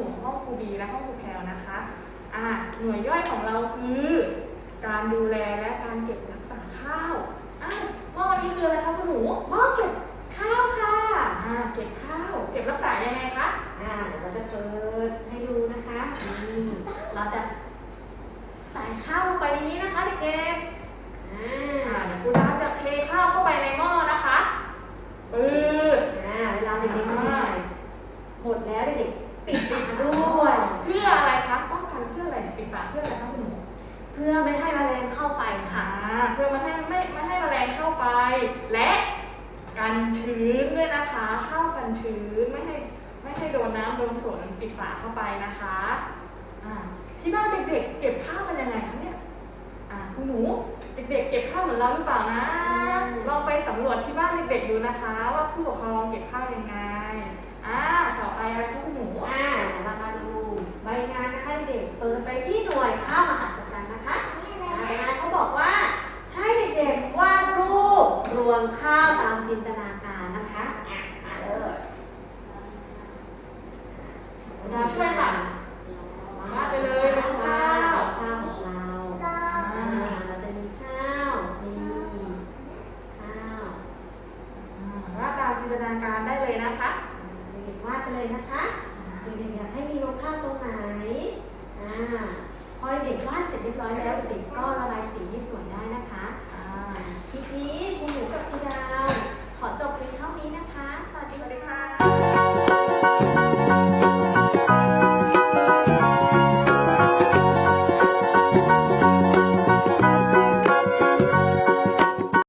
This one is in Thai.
ดาวห้องครูหนูห้องครูบีและห้องครูแพลวนะคะอ่าหน่วยย่อยของเราคือ การดูแลและการเก็บรักษาข้าวอ้าวหม้อนี้คืออะไรคะคุณหนูหม้อเก็บข้าวค่ะอ่าเก็บข้าวเก็บรักษายังไงคะอ่าเดี๋ยวเราจะเปิดให้ดูนะคะนี่เราจะใส่ข้าวลงไปในนี้นะคะเด็กๆอ่อ่าาเดี๋ยวครูดาวจะเทข้าวเข้าไปในหม้อนะคะปืดอ่าเวลาเด็กๆมาใหม่หมดแล้วเด็กๆ ปิดฝาด้วย เพื่ออะไรคะป้องกันเพื่ออะไรปิดฝาเพื่ออะไรคะคุณหนูเพื่อไม่ให้แมลงเข้าไปค่ะ อ่าเพื่อไมาให้ไม่ไม่ให้แมลงเข้าไป และกันชื้นด้วยนะคะข้าวกันชื้นไม่ให้ไม่ให้โดนน้ำโดนฝนปิดฝาเข้าไปนะคะอ่าที่บ้านเด็กๆ เก็บข้าวกันยังไงคะเนี่ยอ่าคุณหนูเด็กๆ เก็บข้าวเหมือนเราหรือเปล่านะอืม ลองไปสำรวจที่บ้านเด็กๆดูนะคะ ว่าผู้ปกครองเก็บข้าวยังไงอ่าต่อไปอะไรคะ ที่หน่วยข้าวมหัศจรรย์นะคะอ่าใบงานเขาบอกว่าให้เด็กๆวาดรูปรวงข้าวตามจินตนาการนะคะมาเลยมาช่วยค่ะวาดไปเลยรวงข้าวข้าวของเราเราจะมีข้าวนี่ข้าวอ่าว่าตามจินตนาการได้เลยนะคะเด็กๆวาดไปเลยนะคะเด็กๆอยากให้มีรวงข้าวตรงไหนอ่า พอเด็กๆวาดเสร็จเรียบร้อยแล้วเด็กๆก็ระบายสีให้สวยได้นะคะอ่าคลิปนี้